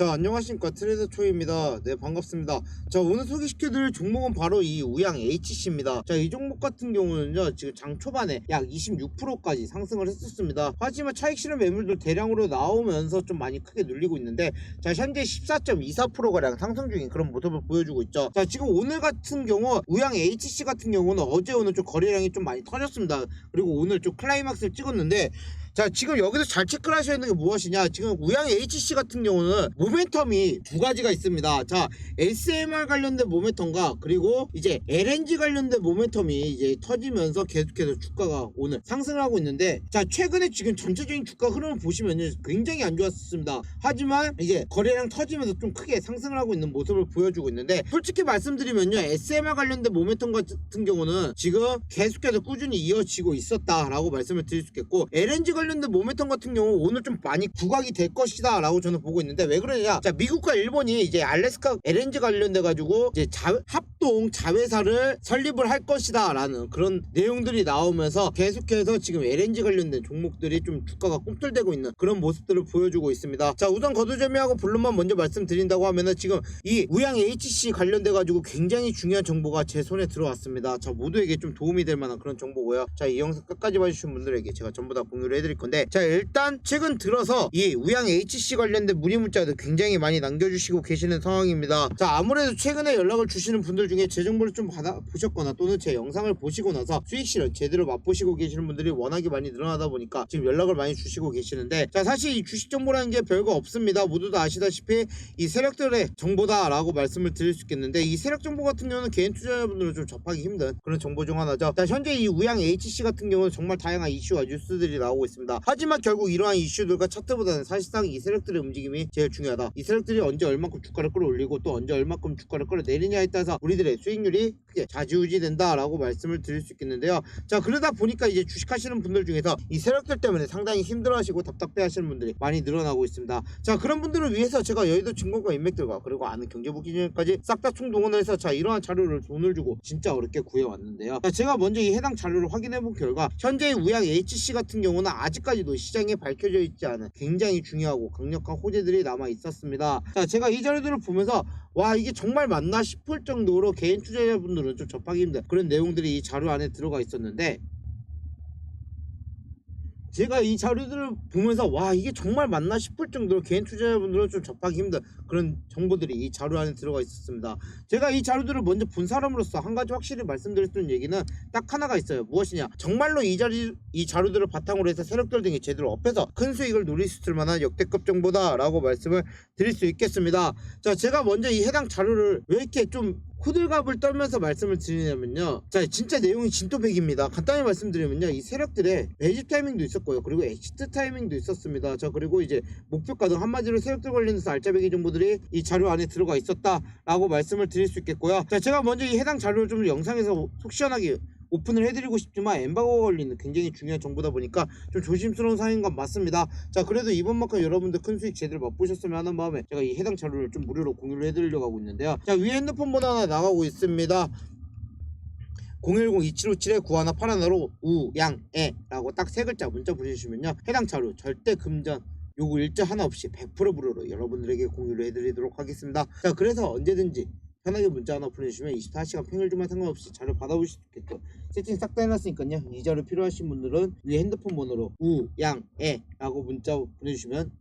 자 안녕하십니까. 트레이더 초이입니다. 네 반갑습니다. 자 오늘 소개시켜드릴 종목은 바로 이 우양 HC입니다. 자 이 종목 같은 경우는요 지금 장 초반에 약 26%까지 상승을 했었습니다. 하지만 차익 실현 매물들 대량으로 나오면서 좀 많이 크게 눌리고 있는데 자 현재 14.24%가량 상승 중인 그런 모습을 보여주고 있죠. 자 지금 오늘 같은 경우 우양 HC 같은 경우는 어제 오늘 좀 거래량이 좀 많이 터졌습니다. 그리고 오늘 좀 클라이막스를 찍었는데 자 지금 여기서 잘 체크를 하셔야 되는 게 무엇이냐? 지금 우양 HC 같은 경우는 모멘텀이 두 가지가 있습니다. 자 SMR 관련된 모멘텀과 그리고 이제 LNG 관련된 모멘텀이 이제 터지면서 계속해서 주가가 오늘 상승을 하고 있는데 자 최근에 지금 전체적인 주가 흐름을 보시면은 굉장히 안 좋았습니다. 하지만 이제 거래량 터지면서 좀 크게 상승을 하고 있는 모습을 보여주고 있는데 솔직히 말씀드리면요 SMR 관련된 모멘텀 같은 경우는 지금 계속해서 꾸준히 이어지고 있었다라고 말씀을 드릴 수 있겠고 LNG 관련된 모멘텀 같은 경우 오늘 좀 많이 부각이 될 것이다 라고 저는 보고 있는데 왜 그러냐? 자 미국과 일본이 이제 알래스카 LNG 관련돼 가지고 이제 자, 합동 자회사를 설립을 할 것이다 라는 그런 내용들이 나오면서 계속해서 지금 LNG 관련된 종목들이 좀 주가가 꿈틀대고 있는 그런 모습들을 보여주고 있습니다. 자 우선 거두절미하고 본론만 먼저 말씀드린다고 하면은 지금 이 우양 HC 관련돼 가지고 굉장히 중요한 정보가 제 손에 들어왔습니다. 자 모두에게 좀 도움이 될 만한 그런 정보고요. 자 이 영상 끝까지 봐주신 분들에게 제가 전부 다 공유를 해드릴 건데 자 일단 최근 들어서 이 우양 HC 관련된 문의 문자들 굉장히 많이 남겨주시고 계시는 상황입니다. 자 아무래도 최근에 연락을 주시는 분들 중에 제 정보를 좀 받아 보셨거나 또는 제 영상을 보시고 나서 수익 실현 제대로 맛보시고 계시는 분들이 워낙에 많이 늘어나다 보니까 지금 연락을 많이 주시고 계시는데 자 사실 이 주식 정보라는 게 별거 없습니다. 모두 다 아시다시피 이 세력들의 정보다라고 말씀을 드릴 수 있겠는데 이 세력 정보 같은 경우는 개인 투자자분들은 좀 접하기 힘든 그런 정보 중 하나죠. 자 현재 이 우양 HC 같은 경우는 정말 다양한 이슈와 뉴스들이 나오고 있습니다 하지만 결국 이러한 이슈들과 차트보다는 사실상 이 세력들의 움직임이 제일 중요하다. 이 세력들이 언제 얼만큼 주가를 끌어올리고 또 언제 얼만큼 주가를 끌어내리냐에 따라서 우리들의 수익률이 크게 좌지우지 된다라고 말씀을 드릴 수 있겠는데요. 자 그러다 보니까 이제 주식하시는 분들 중에서 이 세력들 때문에 상당히 힘들어하시고 답답해하시는 분들이 많이 늘어나고 있습니다. 자 그런 분들을 위해서 제가 여의도 증권가 인맥들과 그리고 아는 경제부 기준까지 싹 다 총동원해서 자 이러한 자료를 돈을 주고 진짜 어렵게 구해왔는데요. 자 제가 먼저 이 해당 자료를 확인해 본 결과 현재의 우양 HC 같은 경우는 아직까지도 시장에 밝혀져 있지 않은 굉장히 중요하고 강력한 호재들이 남아 있었습니다. 자 제가 이 자료들을 보면서 와 이게 정말 맞나 싶을 정도로 개인 투자자분들 은 좀 접하기 힘든 그런 내용들이 이 자료 안에 들어가 있었는데 제가 이 자료들을 보면서 와 이게 정말 맞나 싶을 정도로 개인 투자자분들은 좀 접하기 힘든 그런 정보들이 이 자료 안에 들어가 있었습니다. 제가 이 자료들을 먼저 본 사람으로서 한 가지 확실히 말씀드릴 수 있는 얘기는 딱 하나가 있어요. 무엇이냐? 정말로 이 자리 이 자료들을 바탕으로 해서 세력들 등이 제대로 업해서 큰 수익을 누릴 수 있을 만한 역대급 정보다 라고 말씀을 드릴 수 있겠습니다. 자 제가 먼저 이 해당 자료를 왜 이렇게 좀 호들갑을 떨면서 말씀을 드리냐면요. 자, 진짜 내용이 진또백입니다. 간단히 말씀드리면요. 이 세력들의 매집 타이밍도 있었고요. 그리고 엑시트 타이밍도 있었습니다. 자, 그리고 이제 목표가 등 한마디로 세력들 관련해서 알짜배기 정보들이 이 자료 안에 들어가 있었다라고 말씀을 드릴 수 있겠고요. 자, 제가 먼저 이 해당 자료를 좀 영상에서 속 시원하게 오픈을 해드리고 싶지만 엠바고가 걸리는 굉장히 중요한 정보다 보니까 좀 조심스러운 사항인 건 맞습니다. 자 그래도 이번만큼 여러분들 큰 수익 제대로 맛보셨으면 하는 마음에 제가 이 해당 자료를 좀 무료로 공유를 해드리려고 하고 있는데요. 자 위에 핸드폰 번호 하나 나가고 있습니다. 010-2757-9181로 우양애라고 딱 세 글자 문자 보내주시면요 해당 자료 절대 금전 요구 일자 하나 없이 100% 무료로 여러분들에게 공유를 해드리도록 하겠습니다 자 그래서 언제든지 편하게 문자 하나 보내주시면 24시간 평일주만 상관없이 자료 받아보실 수 있게끔 세팅 싹 다 해놨으니까요. 이 자료 필요하신 분들은 위에 핸드폰 번호로 우양애라고 문자 보내주시면